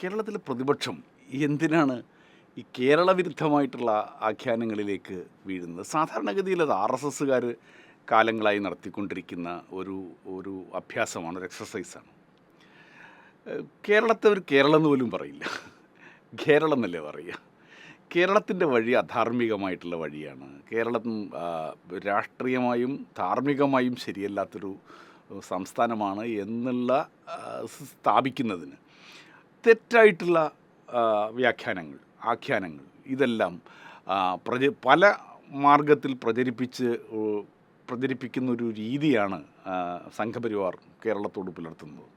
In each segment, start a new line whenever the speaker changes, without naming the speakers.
കേരളത്തിലെ പ്രതിപക്ഷം എന്തിനാണ് ഈ കേരള വിരുദ്ധമായിട്ടുള്ള ആഖ്യാനങ്ങളിലേക്ക് വീഴുന്നത്? സാധാരണഗതിയിൽ അത് ആർ എസ് എസ്സുകാർ കാലങ്ങളായി നടത്തിക്കൊണ്ടിരിക്കുന്ന ഒരു ഒരു അഭ്യാസമാണ് ഒരു എക്സസൈസാണ് കേരളത്തെ ഒരു കേരളം എന്ന് പോലും പറയില്ല. കേരളം എന്നല്ലേ പറയുക? കേരളത്തിന്റെ വഴി അധാർമികമായിട്ടുള്ള വഴിയാണ്. കേരളം രാഷ്ട്രീയമായും ധാർമ്മികമായും ശരിയല്ലാത്തൊരു സംസ്ഥാനമാണ് എന്നുള്ള സ്ഥാപിക്കുന്നതിന്. തെറ്റായിട്ടുള്ള വ്യാഖ്യാനങ്ങൾ ആഖ്യാനങ്ങൾ ഇതെല്ലാം പ്രച പല മാർഗത്തിൽ പ്രചരിപ്പിച്ച് പ്രചരിപ്പിക്കുന്ന ഒരു രീതിയാണ് സംഘപരിവാർ കേരളത്തോട് പുലർത്തുന്നത്.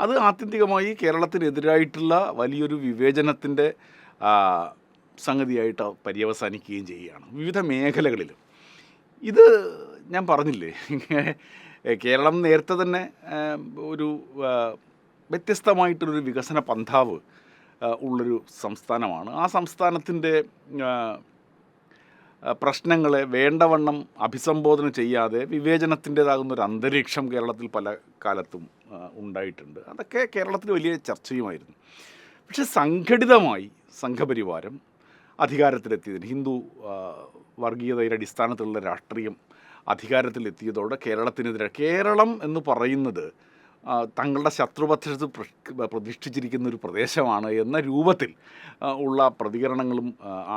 അത് ആത്യന്തികമായി കേരളത്തിനെതിരായിട്ടുള്ള വലിയൊരു വിവേചനത്തിന്റെ സംഗതിയായിട്ട് പര്യവസാനിക്കുകയും ചെയ്യുകയാണ്. വിവിധ മേഖലകളിലും. ഇത് ഞാൻ പറഞ്ഞില്ലേ കേരളം നേരത്തെ തന്നെ ഒരു ആ, വ്യത്യസ്തമായിട്ടൊരു വികസന പന്ഥാവ് ഉള്ളൊരു സംസ്ഥാനമാണ്. ആ സംസ്ഥാനത്തിന്റെ പ്രശ്നങ്ങളെ വേണ്ടവണ്ണം അഭിസംബോധന ചെയ്യാതെ വിവേചനത്തിന്റേതാകുന്ന ഒരു അന്തരീക്ഷം കേരളത്തിൽ പല കാലത്തും ഉണ്ടായിട്ടുണ്ട്. അതൊക്കെ കേരളത്തിൽ വലിയ ചർച്ചയുമായിരുന്നു. പക്ഷെ സംഘടിതമായി സംഘപരിവാരം അധികാരത്തിലെത്തിയതിന് ഹിന്ദു വർഗീയതയുടെ അടിസ്ഥാനത്തിലുള്ള രാഷ്ട്രീയം അധികാരത്തിലെത്തിയതോടെ കേരളത്തിനെതിരെ കേരളം എന്ന് പറയുന്നത് തങ്ങളുടെ ശത്രുപക്ഷത്ത് പ്രതിഷ്ഠിച്ചിരിക്കുന്ന ഒരു പ്രദേശമാണ് എന്ന രൂപത്തിൽ ഉള്ള പ്രതികരണങ്ങളും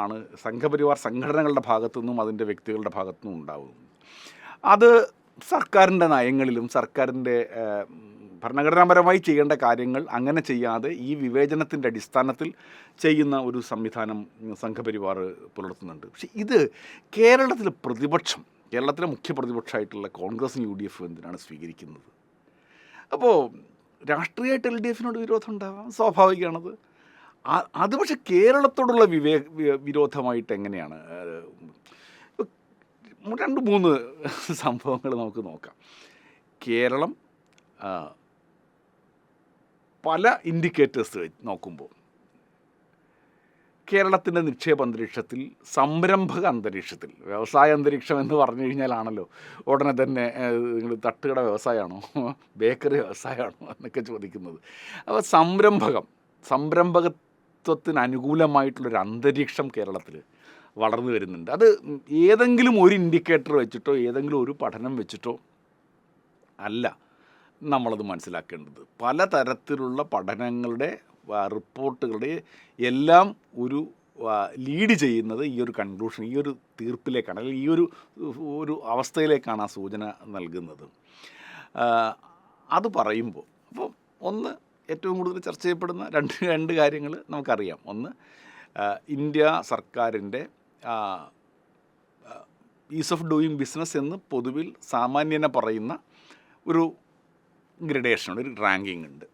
ആണ് സംഘപരിവാർ സംഘടനകളുടെ ഭാഗത്തു നിന്നും അതിന്റെ വ്യക്തികളുടെ ഭാഗത്തു നിന്നും ഉണ്ടാകുന്നത് അത് സർക്കാരിന്റെ നയങ്ങളിലും സർക്കാരിന്റെ ഭരണഘടനാപരമായി ചെയ്യേണ്ട കാര്യങ്ങൾ അങ്ങനെ ചെയ്യാതെ ഈ വിവേചനത്തിന്റെ അടിസ്ഥാനത്തിൽ ചെയ്യുന്ന ഒരു സംവിധാനം സംഘപരിവാർ പുലർത്തുന്നുണ്ട്. പക്ഷേ ഇത് കേരളത്തിലെ പ്രതിപക്ഷം കേരളത്തിലെ മുഖ്യ പ്രതിപക്ഷമായിട്ടുള്ള കോൺഗ്രസ് യു ഡി എഫ് എന്തിനാണ് സ്വീകരിക്കുന്നത്? അപ്പോൾ രാഷ്ട്രീയമായിട്ട് എൽ ഡി എഫിനോട് വിരോധം ഉണ്ടാവാം സ്വാഭാവികമാണത് അത് പക്ഷേ കേരളത്തോടുള്ള വിവേ വിരോധമായിട്ട് എങ്ങനെയാണ്? രണ്ട് മൂന്ന് സംഭവങ്ങൾ നമുക്ക് നോക്കാം. കേരളം പല ഇൻഡിക്കേറ്റേഴ്സ് നോക്കുമ്പോൾ കേരളത്തിന്റെ നിക്ഷേപ അന്തരീക്ഷത്തിൽ സംരംഭക അന്തരീക്ഷത്തിൽ വ്യവസായ അന്തരീക്ഷം എന്ന് പറഞ്ഞു കഴിഞ്ഞാലാണല്ലോ. ഉടനെ തന്നെ നിങ്ങൾ തട്ടുകട വ്യവസായമാണോ? ബേക്കറി വ്യവസായമാണോ? എന്നൊക്കെ ചോദിക്കുന്നത്. അപ്പോൾ സംരംഭകം സംരംഭകത്വത്തിന് അനുകൂലമായിട്ടുള്ളൊരു അന്തരീക്ഷം കേരളത്തിൽ വളർന്നു വരുന്നുണ്ട്. അത് ഏതെങ്കിലും ഒരു ഇൻഡിക്കേറ്റർ വെച്ചിട്ടോ ഏതെങ്കിലും ഒരു പഠനം വെച്ചിട്ടോ അല്ല നമ്മളത് മനസ്സിലാക്കേണ്ടത്. പലതരത്തിലുള്ള പഠനങ്ങളുടെ റിപ്പോർട്ടുകളുടെ എല്ലാം ഒരു ലീഡ് ചെയ്യുന്നത് ഈ ഒരു കൺക്ലൂഷൻ ഈ ഒരു തീർപ്പിലേക്കാണ് അല്ലെങ്കിൽ ഈ ഒരു ഒരു അവസ്ഥയിലേക്കാണ് ആ സൂചന നൽകുന്നത്. അത് പറയുമ്പോൾ അപ്പോൾ ഒന്ന് ഏറ്റവും കൂടുതൽ ചർച്ച ചെയ്യപ്പെടുന്ന രണ്ട് രണ്ട് കാര്യങ്ങൾ നമുക്കറിയാം. ഒന്ന് ഇന്ത്യ സർക്കാരിന്റെ ഈസ് ഓഫ് ഡൂയിങ് ബിസിനസ് എന്ന് പൊതുവിൽ സാമാന്യനെ പറയുന്ന ഒരു ഗ്രഡേഷൻ ഒരു റാങ്കിങ് ഉണ്ട്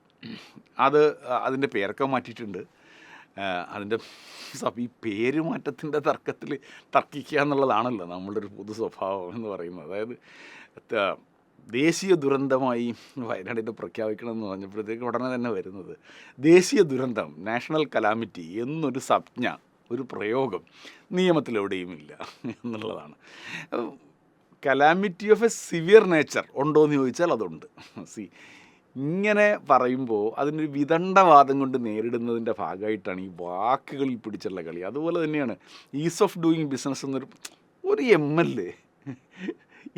അത് അതിന്റെ പേരൊക്കെ മാറ്റിയിട്ടുണ്ട്. അതിന്റെ ഈ പേര് മാറ്റത്തിന്റെ തർക്കത്തിൽ തർക്കിക്കുക എന്നുള്ളതാണല്ലോ നമ്മളുടെ ഒരു പൊതു സ്വഭാവം എന്ന് പറയുന്നത്. അതായത് ദേശീയ ദുരന്തമായി വയനാടിനെ പ്രഖ്യാപിക്കണമെന്ന് പറഞ്ഞപ്പോഴത്തേക്ക് ഉടനെ തന്നെ വരുന്നത് ദേശീയ ദുരന്തം നാഷണൽ കലാമിറ്റി എന്നൊരു സംജ്ഞ ഒരു പ്രയോഗം നിയമത്തിലെവിടെയും ഇല്ല എന്നുള്ളതാണ്. Calamity of a severe nature ഉണ്ടോ എന്ന് ചോദിച്ചാൽ അതുണ്ട്. സി ഇങ്ങനെ പറയുമ്പോൾ അതിനൊരു വിദണ്ഡവാദം കൊണ്ട് നേരിടുന്നതിന്റെ ഭാഗമായിട്ടാണ് ഈ വാക്കുകളിൽ പിടിച്ചുള്ള കളി. അതുപോലെ തന്നെയാണ് ഈസ് ഓഫ് ഡൂയിങ് ബിസിനസ് എന്നൊരു ഒരു എം എൽ എ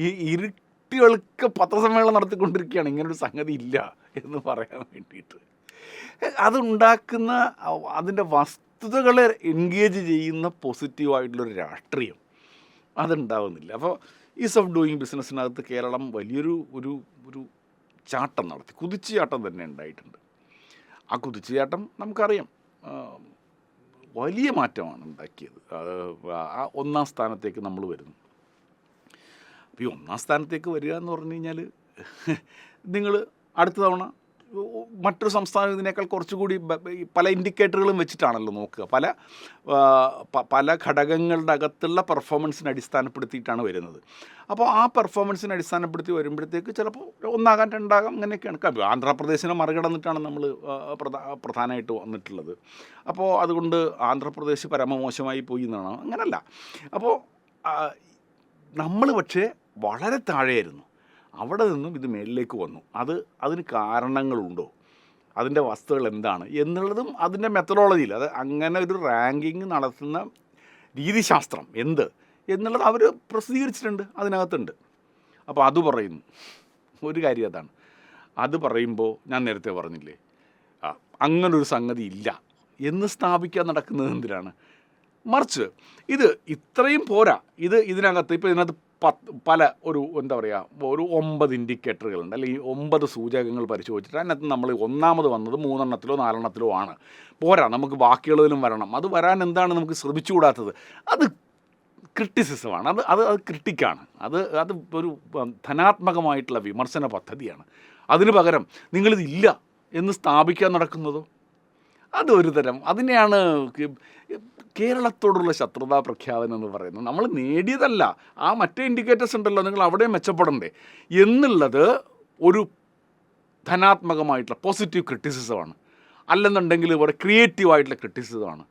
ഈ ഇരുട്ടികൾക്ക് പത്രസമ്മേളനം നടത്തിക്കൊണ്ടിരിക്കുകയാണ്. ഇങ്ങനൊരു സംഗതി ഇല്ല എന്ന് പറയാൻ വേണ്ടിയിട്ട്. അതുണ്ടാക്കുന്ന അതിന്റെ വസ്തുതകളെ എൻഗേജ് ചെയ്യുന്ന പോസിറ്റീവായിട്ടുള്ളൊരു രാഷ്ട്രീയം അതുണ്ടാവുന്നില്ല. അപ്പോൾ ഈസ് ഓഫ് ഡൂയിങ് ബിസിനസ്സിനകത്ത് കേരളം വലിയൊരു ഒരു ഒരു ചാട്ടം നടത്തി. കുതിച്ചുചാട്ടം തന്നെ ഉണ്ടായിട്ടുണ്ട്. ആ കുതിച്ചുചാട്ടം നമുക്കറിയാം. വലിയ മാറ്റമാണ് ഉണ്ടാക്കിയത്. ആ ഒന്നാം സ്ഥാനത്തേക്ക് നമ്മൾ വരുന്നു. അപ്പോൾ ഈ ഒന്നാം സ്ഥാനത്തേക്ക് വരിക എന്ന് പറഞ്ഞു കഴിഞ്ഞാൽ നിങ്ങൾ അടുത്ത തവണ മറ്റൊരു സംസ്ഥാനം ഇതിനേക്കാൾ കുറച്ചുകൂടി പല ഇൻഡിക്കേറ്ററുകളും വെച്ചിട്ടാണല്ലോ നോക്കുക. പല പല ഘടകങ്ങളുടെ അകത്തുള്ള പെർഫോമൻസിനെ അടിസ്ഥാനപ്പെടുത്തിയിട്ടാണ് വരുന്നത്. അപ്പോൾ ആ പെർഫോമൻസിനെ അടിസ്ഥാനപ്പെടുത്തി വരുമ്പോഴത്തേക്ക് ചിലപ്പോൾ ഒന്നാകാൻ രണ്ടാകാം അങ്ങനെയൊക്കെയാണ്. കാര്യം ആന്ധ്രാപ്രദേശിനെ മറികടന്നിട്ടാണ് നമ്മൾ പ്രധാ പ്രധാനമായിട്ട് വന്നിട്ടുള്ളത്. അപ്പോൾ അതുകൊണ്ട് ആന്ധ്രാപ്രദേശ് പരമമോശമായി പോയി എന്നാണ്. അങ്ങനല്ല. അപ്പോൾ നമ്മൾ പക്ഷേ വളരെ താഴെയായിരുന്നു. അവിടെ നിന്നും ഇത് മേളിലേക്ക് വന്നു. അത് അതിന് കാരണങ്ങളുണ്ടോ? അതിന്റെ വസ്തുക്കൾ എന്താണ്? എന്നുള്ളതും അതിന്റെ മെത്തഡോളജിയിൽ അത് അങ്ങനെ ഒരു റാങ്കിങ് നടത്തുന്ന രീതിശാസ്ത്രം. എന്ത്? എന്നുള്ളത് അവർ പ്രസിദ്ധീകരിച്ചിട്ടുണ്ട് അതിനകത്തുണ്ട്. അപ്പോൾ അത് പറയുന്നു. ഒരു കാര്യം അതാണ്. അത് പറയുമ്പോൾ ഞാൻ നേരത്തെ പറഞ്ഞില്ലേ? അങ്ങനൊരു സംഗതി ഇല്ല. എന്ന് സ്ഥാപിക്കാൻ നടക്കുന്നത് എന്തിനാണ്? മറിച്ച് ഇത് ഇത്രയും പോരാ. ഇത് ഇതിനകത്ത് ഇപ്പോൾ ഇതിനകത്ത് പത്ത് പല ഒരു എന്താ പറയുക ഒരു ഒമ്പത് ഇൻഡിക്കേറ്ററുകളുണ്ട്. അല്ലെങ്കിൽ ഒമ്പത് സൂചകങ്ങൾ പരിശോധിച്ചിട്ട് അതിനകത്ത് നമ്മൾ ഒന്നാമത് വന്നത് മൂന്നെണ്ണത്തിലോ നാലെണ്ണത്തിലോ ആണ്. പോരാ നമുക്ക് ബാക്കിയുള്ളതിലും വരണം. അത് വരാൻ എന്താണ് നമുക്ക് ശ്രമിച്ചുകൂടാത്തത്? അത് ക്രിട്ടിസിസമാണ് അത് അത് അത് ക്രിട്ടിക്കാണ്. അത് അത് ഒരു ധനാത്മകമായിട്ടുള്ള വിമർശന പദ്ധതിയാണ്. അതിന് പകരം നിങ്ങളിതില്ല എന്ന് സ്ഥാപിക്കാൻ നടക്കുന്നതോ? അതൊരു തരം അതിനെയാണ് കേരളത്തോടുള്ള ശത്രുതാ പ്രഖ്യാപനം എന്ന് പറയുന്നത്. നമ്മൾ നേടിയതല്ല. ആ മറ്റേ ഇൻഡിക്കേറ്റേഴ്സ് ഉണ്ടല്ലോ നിങ്ങൾ അവിടെ മെച്ചപ്പെടണ്ടേ. എന്നുള്ളത് ഒരു ധനാത്മകമായിട്ടുള്ള പോസിറ്റീവ് ക്രിറ്റിസിസമാണ് അല്ലെന്നുണ്ടെങ്കിൽ ഇവിടെ ക്രിയേറ്റീവായിട്ടുള്ള ക്രിറ്റിസിസമാണ്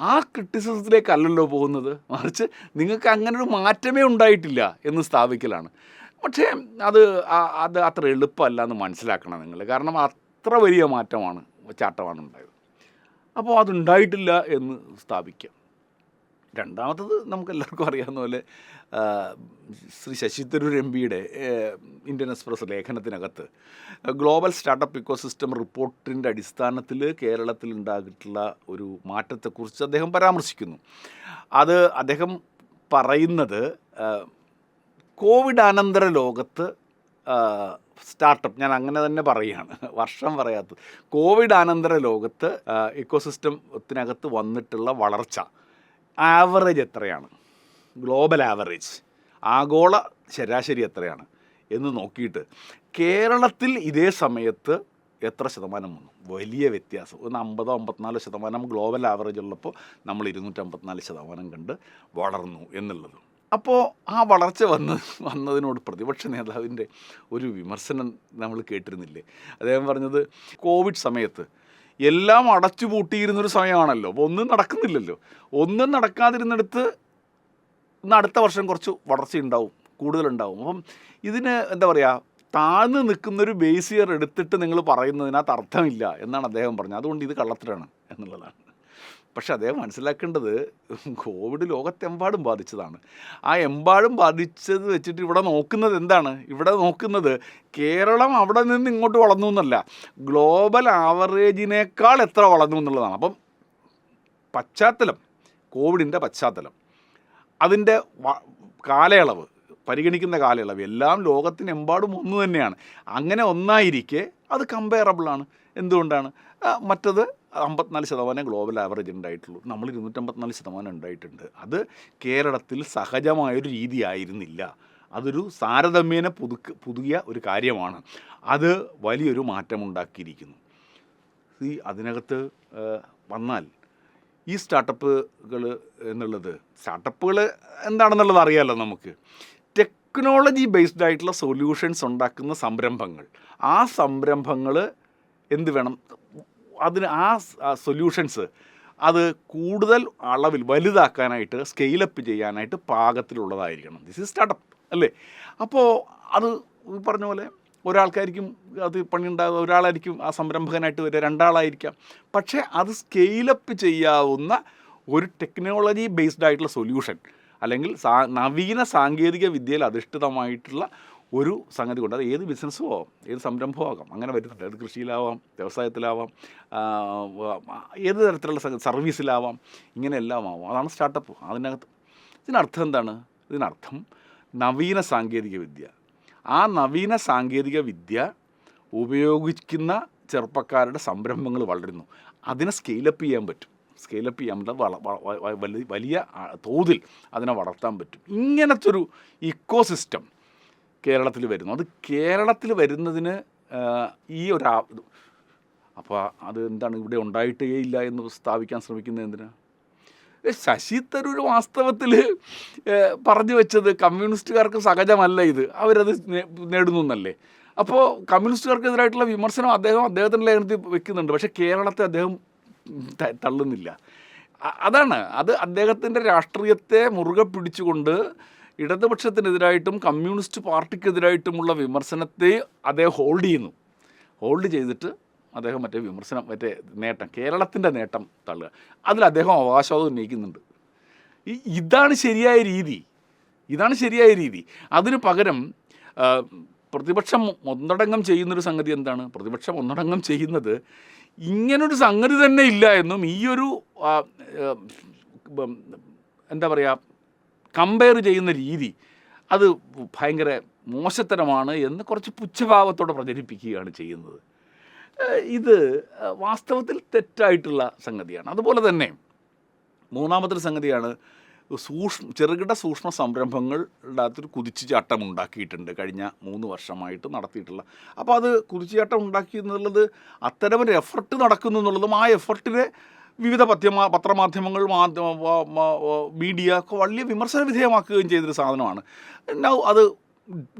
ആ ക്രിറ്റിസിസത്തിലേക്കല്ലല്ലോ പോകുന്നത്. മറിച്ച് നിങ്ങൾക്ക് അങ്ങനെ ഒരു മാറ്റമേ ഉണ്ടായിട്ടില്ല എന്ന് സ്ഥാപിക്കലാണ്. പക്ഷേ അത് അത് അത്ര എളുപ്പമല്ല എന്ന് മനസ്സിലാക്കണം നിങ്ങൾ. കാരണം അത്ര വലിയ മാറ്റമാണ് ചാട്ടമാണ് ഉണ്ടായത്. അപ്പോൾ അതുണ്ടായിട്ടില്ല എന്ന് സ്ഥാപിക്കാം. രണ്ടാമത്തത് നമുക്കെല്ലാവർക്കും അറിയാവുന്ന പോലെ ശ്രീ ശശി തരൂർ എം പിയുടെ ഇന്ത്യൻ എക്സ്പ്രസ് ലേഖനത്തിനകത്ത് ഗ്ലോബൽ സ്റ്റാർട്ടപ്പ് ഇക്കോസിസ്റ്റം റിപ്പോർട്ടിന്റെ അടിസ്ഥാനത്തിൽ കേരളത്തിൽ ഉണ്ടായിട്ടുള്ള ഒരു മാറ്റത്തെക്കുറിച്ച് അദ്ദേഹം പരാമർശിക്കുന്നു. അത് അദ്ദേഹം പറയുന്നത് കോവിഡ് അനന്തര ലോകത്ത് സ്റ്റാർട്ടപ്പ് ഞാൻ അങ്ങനെ തന്നെ പറയുകയാണ്. വർഷം പറയാത്തത്. കോവിഡ് അനന്തര ലോകത്ത് ഇക്കോസിസ്റ്റത്തിനകത്ത് വന്നിട്ടുള്ള വളർച്ച ആവറേജ് എത്രയാണ്? ഗ്ലോബൽ ആവറേജ് ആഗോള ശരാശരി എത്രയാണ് എന്ന് നോക്കിയിട്ട് കേരളത്തിൽ ഇതേ സമയത്ത് എത്ര ശതമാനം വന്നു? വലിയ വ്യത്യാസം. ഒന്ന് അമ്പതോ അമ്പത്തിനാല് ശതമാനം ഗ്ലോബൽ ആവറേജ് ഉള്ളപ്പോൾ നമ്മൾ ഇരുന്നൂറ്റമ്പത്തിനാല് ശതമാനം കണ്ട് വളർന്നു എന്നുള്ളത്. അപ്പോൾ ആ വളർച്ച വന്ന് വന്നതിനോട് പ്രതിപക്ഷ നേതാവിന്റെ ഒരു വിമർശനം നമ്മൾ കേട്ടിരുന്നില്ലേ? അദ്ദേഹം പറഞ്ഞത് കോവിഡ് സമയത്ത് എല്ലാം അടച്ചുപൂട്ടിയിരുന്നൊരു സമയമാണല്ലോ. അപ്പോൾ ഒന്നും നടക്കുന്നില്ലല്ലോ. ഒന്നും നടക്കാതിരുന്നിടത്ത് ഇന്ന് അടുത്ത വർഷം കുറച്ച് വളർച്ച ഉണ്ടാവും കൂടുതലുണ്ടാവും. അപ്പം ഇതിന് എന്താ പറയുക താഴ്ന്നു നിൽക്കുന്നൊരു ബേസ് ഇയർ എടുത്തിട്ട് നിങ്ങൾ പറയുന്നതിനകത്ത് അർത്ഥമില്ല എന്നാണ് അദ്ദേഹം പറഞ്ഞത്. അതുകൊണ്ട് ഇത് കള്ളത്തിലാണ് എന്നുള്ളതാണ്. പക്ഷെ അദ്ദേഹം മനസ്സിലാക്കേണ്ടത് കോവിഡ് ലോകത്തെമ്പാടും ബാധിച്ചതാണ്. ആ എമ്പാടും ബാധിച്ചത് വെച്ചിട്ട് ഇവിടെ നോക്കുന്നത് എന്താണ്? ഇവിടെ നോക്കുന്നത് കേരളം അവിടെ നിന്ന് ഇങ്ങോട്ട് വളർന്നു എന്നല്ല. ഗ്ലോബൽ ആവറേജിനേക്കാൾ എത്ര വളർന്നു എന്നുള്ളതാണ്. അപ്പം പശ്ചാത്തലം കോവിഡിന്റെ പശ്ചാത്തലം. അതിന്റെ കാലയളവ് പരിഗണിക്കുന്ന കാലയളവ് എല്ലാം ലോകത്തിനെമ്പാടും ഒന്ന് തന്നെയാണ്. അങ്ങനെ ഒന്നായിരിക്കെ അത് കമ്പയറബിളാണ് എന്തുകൊണ്ടാണ്? മറ്റത് അമ്പത്തിനാല് ശതമാനം ഗ്ലോബൽ ആവറേജ് ഉണ്ടായിട്ടുള്ളൂ. നമ്മൾ ഇരുന്നൂറ്റമ്പത്തിനാല് ശതമാനം ഉണ്ടായിട്ടുണ്ട്. അത് കേരളത്തിൽ സഹജമായൊരു രീതിയായിരുന്നില്ല. അതൊരു താരതമ്യേന പുതുക്ക് പുതിയ ഒരു കാര്യമാണ്. അത് വലിയൊരു മാറ്റമുണ്ടാക്കിയിരിക്കുന്നു. ഈ അതിനകത്ത് വന്നാൽ ഈ സ്റ്റാർട്ടപ്പുകൾ എന്നുള്ളത് സ്റ്റാർട്ടപ്പുകൾ എന്താണെന്നുള്ളത് അറിയാമല്ലോ നമുക്ക്. ടെക്നോളജി ബേസ്ഡ് ആയിട്ടുള്ള സൊല്യൂഷൻസ് ഉണ്ടാക്കുന്ന സംരംഭങ്ങൾ. ആ സംരംഭങ്ങൾ എന്ത് വേണം? അതിന് ആ സൊല്യൂഷൻസ് അത് കൂടുതൽ അളവിൽ വലുതാക്കാനായിട്ട് സ്കെയിലപ്പ് ചെയ്യാനായിട്ട് പാകത്തിലുള്ളതായിരിക്കണം. ദിസ് ഇസ് സ്റ്റാർട്ടപ്പ് അല്ലേ? അപ്പോൾ അത് പറഞ്ഞ പോലെ ഒരാൾക്കായിരിക്കും അത് പണിയുണ്ടാകുക ഒരാളായിരിക്കും ആ സംരംഭകനായിട്ട് വരിക രണ്ടാളായിരിക്കാം. പക്ഷേ അത് സ്കെയിലപ്പ് ചെയ്യാവുന്ന ഒരു ടെക്നോളജി ബേസ്ഡ് ആയിട്ടുള്ള സൊല്യൂഷൻ അല്ലെങ്കിൽ നവീന സാങ്കേതിക വിദ്യയിൽ അധിഷ്ഠിതമായിട്ടുള്ള ഒരു സംഗതി കൊണ്ട് അത് ഏത് ബിസിനസ്സും ഏത് സംരംഭവും ആകാം അങ്ങനെ വരുന്നുണ്ട്. അത് കൃഷിയിലാവാം വ്യവസായത്തിലാവാം ഏത് തരത്തിലുള്ള സംഗതി സർവീസിലാവാം ഇങ്ങനെ എല്ലാം ആവാം. അതാണ് സ്റ്റാർട്ടപ്പ്. അതിനകത്ത് ഇതിനർത്ഥം എന്താണ്? ഇതിനർത്ഥം നവീന സാങ്കേതിക വിദ്യ. ആ നവീന സാങ്കേതിക വിദ്യ ഉപയോഗിക്കുന്ന ചെറുപ്പക്കാരുടെ സംരംഭങ്ങൾ വളരുന്നു. അതിനെ സ്കെയിലപ്പ് ചെയ്യാൻ പറ്റും. സ്കെയിലപ്പ് ചെയ്യാൻ പറ്റും. വലിയ തോതിൽ അതിനെ വളർത്താൻ പറ്റും. ഇങ്ങനത്തെ ഒരു ഇക്കോ സിസ്റ്റം കേരളത്തിൽ വരുന്നു. അത് കേരളത്തിൽ വരുന്നതിന് ഈ ഒരു അപ്പോൾ അത് എന്താണ് ഇവിടെ ഉണ്ടായിട്ടേ ഇല്ല എന്ന് സ്ഥാപിക്കാൻ ശ്രമിക്കുന്നത് എന്തിനാ? ശശി തരൂർ വാസ്തവത്തിൽ പറഞ്ഞു വെച്ചത് കമ്മ്യൂണിസ്റ്റുകാർക്ക് സഹജമല്ല ഇത്. അവരത് നേടുന്നു എന്നല്ലേ. അപ്പോൾ കമ്മ്യൂണിസ്റ്റുകാർക്കെതിരായിട്ടുള്ള വിമർശനം അദ്ദേഹം അദ്ദേഹത്തിന്റെ ലേഖനത്തിൽ വെക്കുന്നുണ്ട്. പക്ഷേ കേരളത്തെ അദ്ദേഹം തള്ളുന്നില്ല. അതാണ്. അത് അദ്ദേഹത്തിന്റെ രാഷ്ട്രീയത്തെ മുറുകെ പിടിച്ചുകൊണ്ട് ഇടതുപക്ഷത്തിനെതിരായിട്ടും കമ്മ്യൂണിസ്റ്റ് പാർട്ടിക്കെതിരായിട്ടുമുള്ള വിമർശനത്തെ അദ്ദേഹം ഹോൾഡ് ചെയ്യുന്നു. ഹോൾഡ് ചെയ്തിട്ട് അദ്ദേഹം മറ്റേ വിമർശനം മറ്റേ നേട്ടം കേരളത്തിന്റെ നേട്ടം തള്ളുക. അതിൽ അദ്ദേഹം അവകാശവാദം ഉന്നയിക്കുന്നുണ്ട്. ഇതാണ് ശരിയായ രീതി. ഇതാണ് ശരിയായ രീതി. അതിന് പകരം പ്രതിപക്ഷം ഒന്നടങ്കം ചെയ്യുന്നൊരു സംഗതി എന്താണ്? പ്രതിപക്ഷം ഒന്നടങ്കം ചെയ്യുന്നത് ഇങ്ങനൊരു സംഗതി തന്നെ ഇല്ല എന്നും ഈ ഒരു എന്താ പറയുക കമ്പയർ ചെയ്യുന്ന രീതി അത് ഭയങ്കര മോശത്തരമാണ് എന്ന് കുറച്ച് പുച്ഛഭാവത്തോടെ പ്രചരിപ്പിക്കുകയാണ് ചെയ്യുന്നത്. ഇത് വാസ്തവത്തിൽ തെറ്റായിട്ടുള്ള സംഗതിയാണ്. അതുപോലെ തന്നെ മൂന്നാമത്തെ സംഗതിയാണ് സൂക്ഷ്മ ചെറുകിട സൂക്ഷ്മ സംരംഭങ്ങളുടെ അകത്തൊരു കുതിച്ചുചാട്ടം ഉണ്ടാക്കിയിട്ടുണ്ട് കഴിഞ്ഞ മൂന്ന് വർഷമായിട്ട് നടത്തിയിട്ടുള്ള. അപ്പോൾ അത് കുതിച്ചുചാട്ടം ഉണ്ടാക്കി എന്നുള്ളത് അത്തരം ഒരു എഫർട്ട് നടക്കുന്നു എന്നുള്ളതും ആ എഫർട്ടിനെ വിവിധ പത്യമാ പത്രമാധ്യമങ്ങൾ മീഡിയ ഒക്കെ വലിയ വിമർശന വിധേയമാക്കുകയും ചെയ്തൊരു സാധനമാണ്. നൗ അത്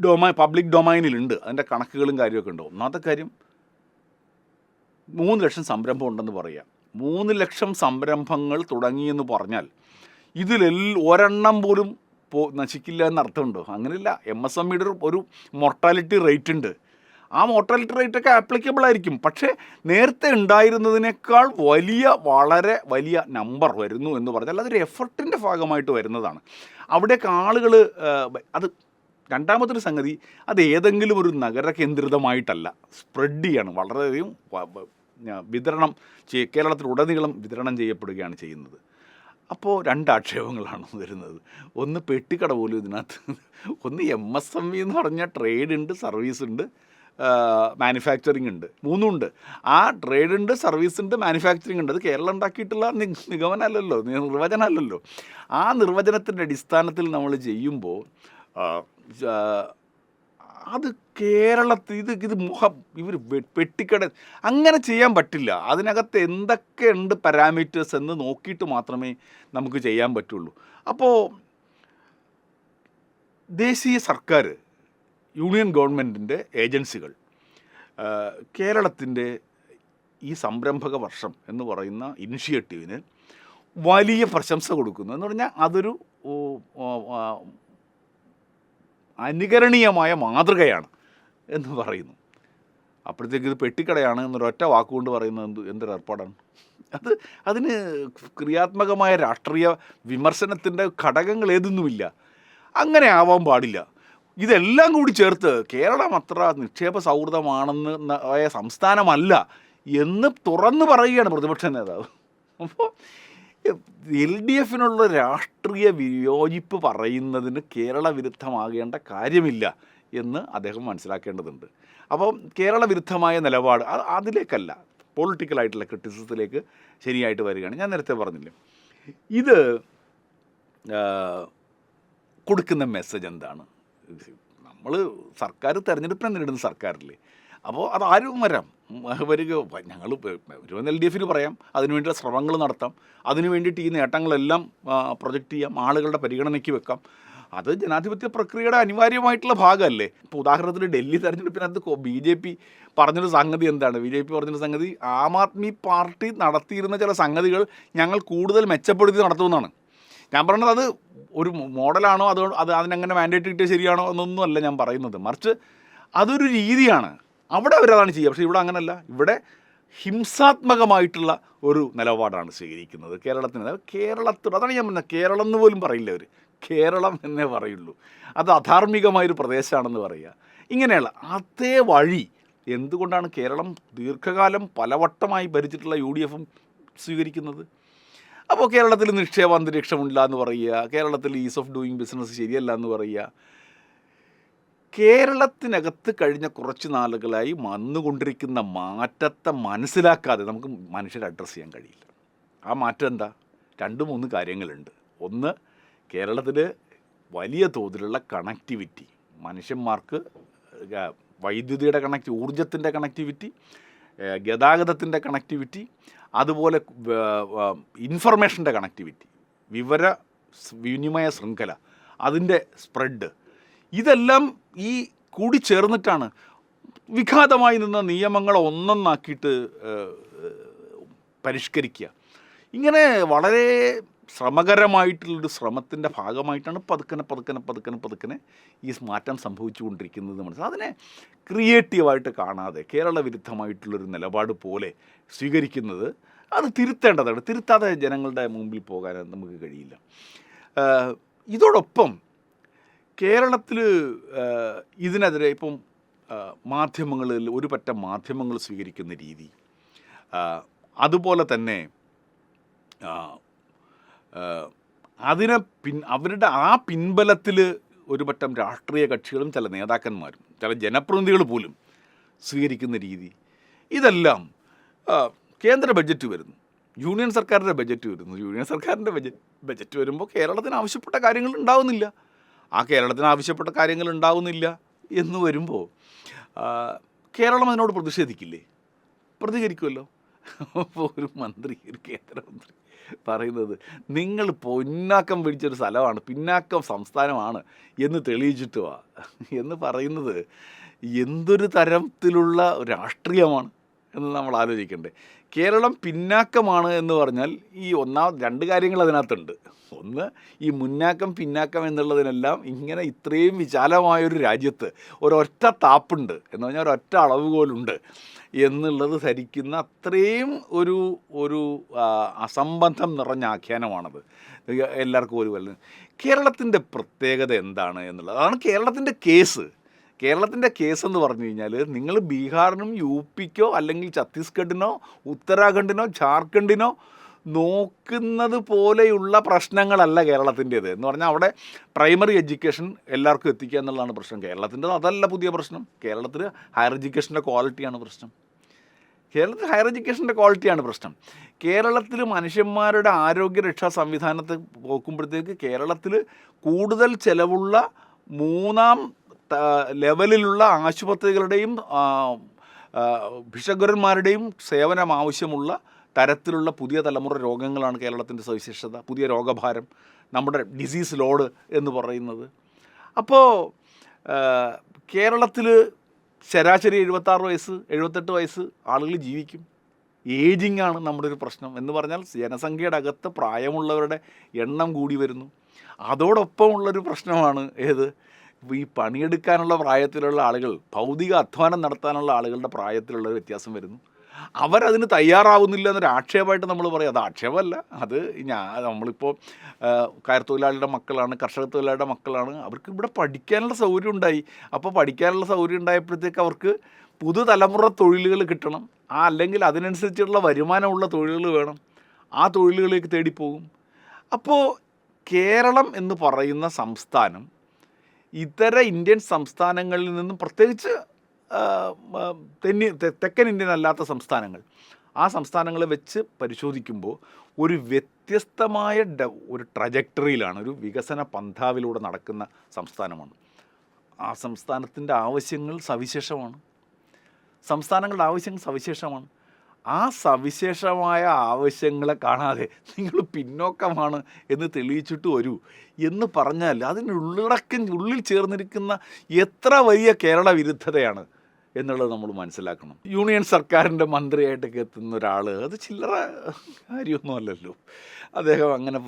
ഡൊമൈ പബ്ലിക് ഡൊമൈനിലുണ്ട്. അതിന്റെ കണക്കുകളും കാര്യമൊക്കെ ഉണ്ട്. ഒന്നാമത്തെ കാര്യം മൂന്ന് ലക്ഷം സംരംഭം ഉണ്ടെന്ന് പറയുക മൂന്ന് ലക്ഷം സംരംഭങ്ങൾ തുടങ്ങിയെന്ന് പറഞ്ഞാൽ ഇതിലെൽ ഒരെണ്ണം പോലും പോ നശിക്കില്ല എന്നർത്ഥമുണ്ടോ. അങ്ങനെയില്ല. എം എസ് എം ഇയുടെ ഒരു മൊർട്ടാലിറ്റി റേറ്റ് ഉണ്ട്. ആ മോർട്ടാലിറ്റി റേറ്റ് ഒക്കെ ആപ്ലിക്കബിൾ ആയിരിക്കും. പക്ഷേ നേരത്തെ ഉണ്ടായിരുന്നതിനേക്കാൾ വലിയ വളരെ വലിയ നമ്പർ വരുന്നു എന്ന് പറഞ്ഞാൽ അതൊരു എഫർട്ടിന്റെ ഭാഗമായിട്ട് വരുന്നതാണ്. അവിടെയൊക്കെ ആളുകൾ അത് രണ്ടാമത്തൊരു സംഗതി അത് ഏതെങ്കിലും ഒരു നഗര കേന്ദ്രിതമായിട്ടല്ല. സ്പ്രെഡ് ചെയ്യാണ്. വളരെയധികം വിതരണം ചെയ്യ കേരളത്തിലുടനീളം വിതരണം ചെയ്യപ്പെടുകയാണ് ചെയ്യുന്നത്. അപ്പോൾ രണ്ട് ആക്ഷേപങ്ങളാണ് വരുന്നത്. ഒന്ന് പെട്ടിക്കട പോലും ഇതിനകത്ത് ഒന്ന് എം എസ് എം ഇ എന്ന് പറഞ്ഞാൽ ട്രേഡ് ഉണ്ട് സർവീസ് ഉണ്ട്. മാനുഫാക്ചറിങ് ഉണ്ട്. മൂന്നുണ്ട്. ആ ട്രേഡ് ഉണ്ട് സർവീസ് ഉണ്ട്. മാനുഫാക്ചറിങ് ഉണ്ട് അത് കേരളം ഉണ്ടാക്കിയിട്ടുള്ള നിഗമനമല്ലല്ലോ നിർവചനമല്ലല്ലോ. ആ നിർവചനത്തിന്റെ അടിസ്ഥാനത്തിൽ നമ്മൾ ചെയ്യുമ്പോൾ അത് കേരളത്തിൽ ഇത് ഇത് മുഖം ഇവർ പെട്ടിക്കട അങ്ങനെ ചെയ്യാൻ പറ്റില്ല. അതിനകത്ത് എന്തൊക്കെ ഉണ്ട് പാരാമീറ്റേഴ്സ് എന്ന് നോക്കിയിട്ട് മാത്രമേ നമുക്ക് ചെയ്യാൻ പറ്റുള്ളൂ. അപ്പോൾ ദേശീയ സർക്കാർ യൂണിയൻ ഗവൺമെന്റിന്റെ ഏജൻസികൾ കേരളത്തിന്റെ ഈ സംരംഭക വർഷം എന്ന് പറയുന്ന ഇനിഷ്യേറ്റീവിന് വലിയ പ്രശംസ കൊടുക്കുന്നു. എന്ന് പറഞ്ഞാൽ അതൊരു അനുകരണീയമായ മാതൃകയാണ് എന്ന് പറയുന്നു. അപ്പോഴത്തേക്ക് ഇത് പെട്ടിക്കടയാണ് എന്നൊരൊറ്റ വാക്കുകൊണ്ട് പറയുന്നത് എന്ത് എന്തൊരു ഏർപ്പാടാണ്? അത് അതിന് ക്രിയാത്മകമായ രാഷ്ട്രീയ വിമർശനത്തിന്റെ ഘടകങ്ങൾ ഏതൊന്നുമില്ല. അങ്ങനെ ആവാൻ പാടില്ല. ഇതെല്ലാം കൂടി ചേർത്ത് കേരളം അത്ര നിക്ഷേപ സൗഹൃദമാണെന്ന് ആയ സംസ്ഥാനമല്ല എന്ന് തുറന്നു പറയുകയാണ് പ്രതിപക്ഷ നേതാവ്. അപ്പോൾ എൽ ഡി എഫിനുള്ള രാഷ്ട്രീയ വിയോജിപ്പ് പറയുന്നതിന് കേരള വിരുദ്ധമാകേണ്ട കാര്യമില്ല എന്ന് അദ്ദേഹം മനസ്സിലാക്കേണ്ടതുണ്ട്. അപ്പോൾ കേരള വിരുദ്ധമായ നിലപാട് അത് അതിലേക്കല്ല പൊളിറ്റിക്കലായിട്ടുള്ള ക്രിറ്റിസിസത്തിലേക്ക് ശരിയായിട്ട് വരികയാണ്. ഞാൻ നേരത്തെ പറഞ്ഞില്ലേ? ഇത് കൊടുക്കുന്ന മെസ്സേജ് എന്താണ്? നമ്മൾ സർക്കാർ തെരഞ്ഞെടുപ്പിനെ നേരിടുന്ന സർക്കാരില്ലേ. അപ്പോൾ അത് ആരും വരാം. വരിക. ഞങ്ങൾ ഒരു എൽ ഡി എഫിന് പറയാം. അതിനുവേണ്ടി ശ്രമങ്ങൾ നടത്താം. അതിനു വേണ്ടിയിട്ട് ഈ നേട്ടങ്ങളെല്ലാം പ്രൊജക്റ്റ് ചെയ്യാം. ആളുകളുടെ പരിഗണനയ്ക്ക് വെക്കാം. അത് ജനാധിപത്യ പ്രക്രിയയുടെ അനിവാര്യമായിട്ടുള്ള ഭാഗമല്ലേ. ഇപ്പോൾ ഉദാഹരണത്തിന് ഡൽഹി തെരഞ്ഞെടുപ്പിനകത്ത് ബി ജെ പി പറഞ്ഞൊരു സംഗതി എന്താണ്? ബി ജെ പി പറഞ്ഞൊരു സംഗതി ആം ആദ്മി പാർട്ടി നടത്തിയിരുന്ന ചില സംഗതികൾ ഞങ്ങൾ കൂടുതൽ മെച്ചപ്പെടുത്തി നടത്തുമെന്നാണ്. ഞാൻ പറഞ്ഞത് അത് ഒരു മോഡലാണോ? അതോ അത് അതിനങ്ങനെ മാൻഡേറ്റ് കിട്ടിയ ശരിയാണോ എന്നൊന്നും അല്ല ഞാൻ പറയുന്നത്. മറിച്ച് അതൊരു രീതിയാണ്. അവിടെ അവരതാണ് ചെയ്യുക. പക്ഷേ ഇവിടെ അങ്ങനല്ല. ഇവിടെ ഹിംസാത്മകമായിട്ടുള്ള ഒരു നിലപാടാണ് സ്വീകരിക്കുന്നത് കേരളത്തിന്. കേരളത്തിൽ അതാണ് ഞാൻ പറഞ്ഞത്. കേരളം എന്ന് പോലും പറയില്ല അവർ കേരളം എന്നേ പറയുള്ളൂ. അത് അധാർമികമായൊരു പ്രദേശമാണെന്ന് പറയുക. ഇങ്ങനെയുള്ള അതേ വഴി എന്തുകൊണ്ടാണ് കേരളം ദീർഘകാലം പലവട്ടമായി ഭരിച്ചിട്ടുള്ള യു ഡി എഫും സ്വീകരിക്കുന്നത്? അപ്പോൾ കേരളത്തിൽ നിക്ഷേപ അന്തരീക്ഷമില്ല എന്ന് പറയുക കേരളത്തിൽ ഈസ് ഓഫ് ഡൂയിങ് ബിസിനസ് ശരിയല്ല എന്ന് പറയുക. കേരളത്തിനകത്ത് കഴിഞ്ഞ കുറച്ച് നാളുകളായി വന്നുകൊണ്ടിരിക്കുന്ന മാറ്റത്തെ മനസ്സിലാക്കാതെ നമുക്ക് മനുഷ്യരെ അഡ്രസ്സ് ചെയ്യാൻ കഴിയില്ല. ആ മാറ്റം എന്താ? രണ്ട് മൂന്ന് കാര്യങ്ങളുണ്ട്. ഒന്ന് കേരളത്തിൽ വലിയ തോതിലുള്ള കണക്ടിവിറ്റി മനുഷ്യന്മാർക്ക് വൈദ്യുതിയുടെ കണക്ടി ഊർജത്തിന്റെ കണക്ടിവിറ്റി ഗതാഗതത്തിന്റെ കണക്ടിവിറ്റി അതുപോലെ ഇൻഫർമേഷന്റെ കണക്ടിവിറ്റി വിവര വിനിമയ ശൃംഖല അതിന്റെ സ്പ്രെഡ് ഇതെല്ലാം ഈ കൂടി ചേർന്നിട്ടാണ് വിഘാതമായി നിന്ന നിയമങ്ങളെ ഒന്നൊന്നാക്കിയിട്ട് പരിഷ്കരിക്കുക. ഇങ്ങനെ വളരെ ശ്രമകരമായിട്ടുള്ളൊരു ശ്രമത്തിന്റെ ഭാഗമായിട്ടാണ് പതുക്കനെ പതുക്കനെ പതുക്കനെ പതുക്കനെ ഈ മാറ്റം സംഭവിച്ചുകൊണ്ടിരിക്കുന്നത് മനസ്സിലാക്കും അതിനെ ക്രിയേറ്റീവായിട്ട് കാണാതെ കേരള വിരുദ്ധമായിട്ടുള്ളൊരു നിലപാട് പോലെ സ്വീകരിക്കുന്നത് അത് തിരുത്തേണ്ടതാണ്. തിരുത്താതെ ജനങ്ങളുടെ മുമ്പിൽ പോകാൻ നമുക്ക് കഴിയില്ല. ഇതോടൊപ്പം കേരളത്തിൽ ഇതിനെതിരെ ഇപ്പം മാധ്യമങ്ങളിൽ ഒരു പറ്റം മാധ്യമങ്ങൾ സ്വീകരിക്കുന്ന രീതി അതുപോലെ തന്നെ അതിനെ പിൻ അവരുടെ ആ പിൻബലത്തിൽ ഒരു പറ്റം രാഷ്ട്രീയ കക്ഷികളും ചില നേതാക്കന്മാരും ചില ജനപ്രതിനിധികൾ പോലും സ്വീകരിക്കുന്ന രീതി. ഇതെല്ലാം കേന്ദ്ര ബഡ്ജറ്റ് വരുന്നു. യൂണിയൻ സർക്കാരിന്റെ ബഡ്ജറ്റ് വരുന്നു. യൂണിയൻ സർക്കാരിന്റെ ബഡ്ജറ്റ് ബഡ്ജറ്റ് വരുമ്പോൾ കേരളത്തിന് ആവശ്യപ്പെട്ട കാര്യങ്ങൾ ഉണ്ടാവുന്നില്ല. ആ കേരളത്തിന് ആവശ്യപ്പെട്ട കാര്യങ്ങൾ ഉണ്ടാവുന്നില്ല എന്ന് വരുമ്പോൾ കേരളം അതിനോട് പ്രതിഷേധിക്കില്ലേ? പ്രതികരിക്കുമല്ലോ. അപ്പോൾ ഒരു മന്ത്രി ഒരു കേന്ദ്രമന്ത്രി പറയുന്നത് നിങ്ങൾ പൊന്നാക്കം പിടിച്ചൊരു സ്ഥലമാണ് പിന്നാക്കം സംസ്ഥാനമാണ് എന്ന് തെളിയിച്ചിട്ട് വാ. എന്ന് പറയുന്നത് എന്തൊരു തരത്തിലുള്ള രാഷ്ട്രീയമാണ് എന്ന് നമ്മൾ ആലോചിക്കണ്ടേ. കേരളം പിന്നാക്കമാണ് എന്ന് പറഞ്ഞാൽ ഈ ഒന്നാം രണ്ട് കാര്യങ്ങൾ അതിനകത്തുണ്ട്. ഒന്ന് ഈ മുന്നാക്കം പിന്നാക്കം എന്നുള്ളതിനെല്ലാം ഇങ്ങനെ ഇത്രയും വിശാലമായൊരു രാജ്യത്ത് ഒരൊറ്റ താപ്പുണ്ട് എന്ന് പറഞ്ഞാൽ ഒരൊറ്റ അളവുകോലുണ്ട് എന്നുള്ളത് ധരിക്കുന്ന അത്രയും ഒരു ഒരു അസംബന്ധം നിറഞ്ഞ ആഖ്യാനമാണത്. എല്ലാവർക്കും ഒരു വല്ല കേരളത്തിന്റെ പ്രത്യേകത എന്താണ് എന്നുള്ളത്? അതാണ് കേരളത്തിന്റെ കേസ്. കേരളത്തിന്റെ കേസ് എന്ന് പറഞ്ഞു കഴിഞ്ഞാൽ നിങ്ങൾ ബീഹാറിനും യു പിക്കോ അല്ലെങ്കിൽ ഛത്തീസ്ഗഡിനോ ഉത്തരാഖണ്ഡിനോ ജാർഖണ്ഡിനോ നോക്കുന്നത് പോലെയുള്ള പ്രശ്നങ്ങളല്ല കേരളത്തിന്റേത്. എന്ന് പറഞ്ഞാൽ അവിടെ പ്രൈമറി എഡ്യൂക്കേഷൻ എല്ലാവർക്കും എത്തിക്കുക എന്നുള്ളതാണ് പ്രശ്നം. കേരളത്തിന്റെ അതല്ല പുതിയ പ്രശ്നം. കേരളത്തിൽ ഹയർ എഡ്യൂക്കേഷന്റെ ക്വാളിറ്റിയാണ് പ്രശ്നം. കേരളത്തിൽ ഹയർ എഡ്യൂക്കേഷന്റെ ക്വാളിറ്റിയാണ് പ്രശ്നം. കേരളത്തിൽ മനുഷ്യന്മാരുടെ ആരോഗ്യരക്ഷാ സംവിധാനത്തെ നോക്കുമ്പോഴത്തേക്ക് കേരളത്തിൽ കൂടുതൽ ചിലവുള്ള മൂന്നാം ലെവലിലുള്ള ആശുപത്രികളുടെയും ഭിഷഗ്വരന്മാരുടെയും സേവനം ആവശ്യമുള്ള തരത്തിലുള്ള പുതിയ തലമുറ രോഗങ്ങളാണ് കേരളത്തിന്റെ സവിശേഷത. പുതിയ രോഗഭാരം നമ്മുടെ ഡിസീസ് ലോഡ് എന്ന് പറയുന്നത്. അപ്പോൾ കേരളത്തിൽ ശരാശരി എഴുപത്താറ് വയസ്സ് എഴുപത്തെട്ട് വയസ്സ് ആളുകൾ ജീവിക്കും. ഏജിങ് ആണ് നമ്മുടെ ഒരു പ്രശ്നം. എന്ന് പറഞ്ഞാൽ ജനസംഖ്യയുടെ അകത്ത് പ്രായമുള്ളവരുടെ എണ്ണം കൂടി വരുന്നു. അതോടൊപ്പമുള്ളൊരു പ്രശ്നമാണ് ഏത്? ഈ പണിയെടുക്കാനുള്ള പ്രായത്തിലുള്ള ആളുകൾ ഭൗതിക അധ്വാനം നടത്താനുള്ള ആളുകളുടെ പ്രായത്തിലുള്ള വ്യത്യാസം വരുന്നു. അവരതിന് തയ്യാറാവുന്നില്ല എന്നൊരു ആക്ഷേപമായിട്ട് നമ്മൾ പറയും. അത് ആക്ഷേപമല്ല. അത് ഞാൻ നമ്മളിപ്പോൾ കയർ തൊഴിലാളിയുടെ മക്കളാണ് കർഷക തൊഴിലാളിയുടെ മക്കളാണ്. അവർക്ക് ഇവിടെ പഠിക്കാനുള്ള സൗകര്യം ഉണ്ടായി. അപ്പോൾ പഠിക്കാനുള്ള സൗകര്യം ഉണ്ടായപ്പോഴത്തേക്ക് അവർക്ക് പുതുതലമുറ തൊഴിലുകൾ കിട്ടണം. ആ അല്ലെങ്കിൽ അതിനനുസരിച്ചുള്ള വരുമാനമുള്ള തൊഴിലുകൾ വേണം. ആ തൊഴിലുകളിലേക്ക് തേടിപ്പോകും. അപ്പോൾ കേരളം എന്ന് പറയുന്ന സംസ്ഥാനം ഇതര ഇന്ത്യൻ സംസ്ഥാനങ്ങളിൽ നിന്നും പ്രത്യേകിച്ച് തെന്നി തെക്കൻ ഇന്ത്യൻ അല്ലാത്ത സംസ്ഥാനങ്ങൾ. ആ സംസ്ഥാനങ്ങളെ വെച്ച് പരിശോധിക്കുമ്പോൾ ഒരു വ്യത്യസ്തമായ ഒരു ട്രജക്ടറിയിലാണ് ഒരു വികസന പന്ഥാവിലൂടെ നടക്കുന്ന സംസ്ഥാനമാണ്. ആ സംസ്ഥാനത്തിന്റെ ആവശ്യങ്ങൾ സവിശേഷമാണ്. സംസ്ഥാനങ്ങളുടെ ആവശ്യങ്ങൾ സവിശേഷമാണ്. ആ സവിശേഷമായ ആവശ്യങ്ങളെ കാണാതെ നിങ്ങൾ പിന്നോക്കമാണ് എന്ന് തെളിയിച്ചിട്ട് വരൂ. എന്ന് പറഞ്ഞാൽ അതിനുള്ളടക്കം ഉള്ളിൽ ചേർന്നിരിക്കുന്ന എത്ര വലിയ കേരള വിരുദ്ധതയാണ്. എന്നുള്ളത് നമ്മൾ മനസ്സിലാക്കണം. യൂണിയൻ സർക്കാരിന്റെ മന്ത്രിയായിട്ടൊക്കെ എത്തുന്ന ഒരാൾ അത് ചില്ലറ കാര്യമൊന്നുമല്ലല്ലോ. അദ്ദേഹം അങ്ങനെ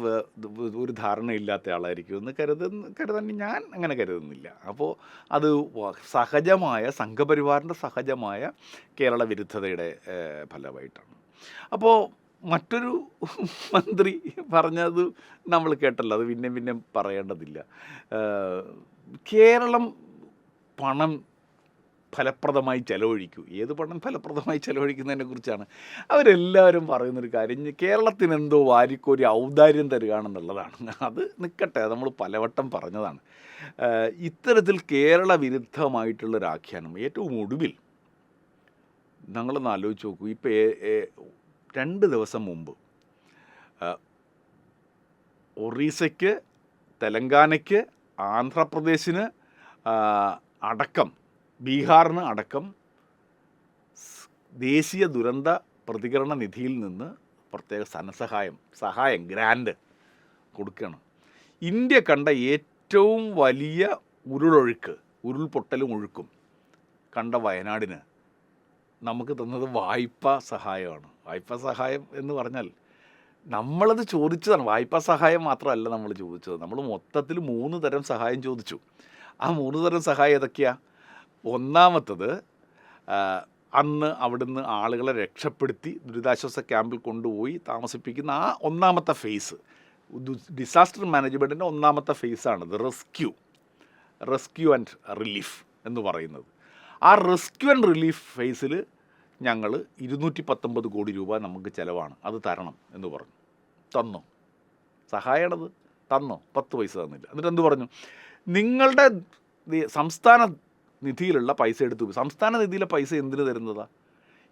ഒരു ധാരണയില്ലാത്ത ആളായിരിക്കും എന്ന് കരുതുന്ന കരുതാൻ ഞാൻ അങ്ങനെ കരുതുന്നില്ല. അപ്പോൾ അത് സഹജമായ സംഘപരിവാറിന്റെ സഹജമായ കേരള വിരുദ്ധതയുടെ ഫലമായിട്ടാണ്. അപ്പോൾ മറ്റൊരു മന്ത്രി പറഞ്ഞത് നമ്മൾ കേട്ടല്ലോ അത് പിന്നെ പിന്നെ പറയേണ്ടതില്ല. കേരളം പണം ഫലപ്രദമായി ചെലവഴിക്കൂ. ഏത് പണം ഫലപ്രദമായി ചെലവഴിക്കുന്നതിനെ കുറിച്ചാണ് അവരെല്ലാവരും പറയുന്നൊരു കാര്യം. കേരളത്തിന് എന്തോ വാരിക്കോരി ഔദാര്യം തരികയാണെന്നുള്ളതാണ്. അത് നിൽക്കട്ടെ നമ്മൾ പലവട്ടം പറഞ്ഞതാണ്. ഇത്തരത്തിൽ കേരള വിരുദ്ധമായിട്ടുള്ളൊരാഖ്യാനം ഏറ്റവും ഒടുവിൽ ഞങ്ങളൊന്ന് ആലോചിച്ച് നോക്കൂ. ഇപ്പോൾ രണ്ട് ദിവസം മുമ്പ് ഒറീസയ്ക്ക് തെലങ്കാനയ്ക്ക് ആന്ധ്രാപ്രദേശിന് അടക്കം ബീഹാറിന് അടക്കം ദേശീയ ദുരന്ത പ്രതികരണ നിധിയിൽ നിന്ന് പ്രത്യേക ധനസഹായം സഹായം ഗ്രാൻഡ് കൊടുക്കുകയാണ്. ഇന്ത്യ കണ്ട ഏറ്റവും വലിയ ഉരുളൊഴുക്ക് ഉരുൾപൊട്ടലും ഒഴുക്കും കണ്ട വയനാടിന് നമുക്ക് തന്നത് വായ്പാ സഹായമാണ്. വായ്പാ സഹായം എന്ന് പറഞ്ഞാൽ നമ്മളത് ചോദിച്ചതാണ്. വായ്പാ സഹായം മാത്രമല്ല നമ്മൾ ചോദിച്ചത്. നമ്മൾ മൊത്തത്തിൽ മൂന്ന് തരം സഹായം ചോദിച്ചു. ആ മൂന്ന് തരം സഹായം ഏതൊക്കെയാ? ഒന്നാമത്തത് അന്ന് അവിടുന്ന് ആളുകളെ രക്ഷപ്പെടുത്തി ദുരിതാശ്വാസ ക്യാമ്പിൽ കൊണ്ടുപോയി താമസിപ്പിക്കുന്ന ആ ഒന്നാമത്തെ ഫേസ് ഡിസാസ്റ്റർ മാനേജ്മെന്റിന്റെ ഒന്നാമത്തെ ഫേസാണത് റെസ്ക്യൂ റെസ്ക്യൂ ആൻഡ് റിലീഫ് എന്ന് പറയുന്നത്. ആ റെസ്ക്യൂ ആൻഡ് റിലീഫ് ഫേസിൽ ഞങ്ങൾ ഇരുന്നൂറ്റി പത്തൊമ്പത് കോടി രൂപ നമുക്ക് ചിലവാണ്. അത് തരണം എന്ന് പറഞ്ഞു. തന്നോ? സഹായമാണത് തന്നോ? പത്ത് പൈസ തന്നില്ല. എന്നിട്ട് എന്ത് പറഞ്ഞു? നിങ്ങളുടെ സംസ്ഥാന നിധിയിലുള്ള പൈസ എടുത്തു. സംസ്ഥാന നിധിയിലെ പൈസ എന്തിനു തരുന്നതാ?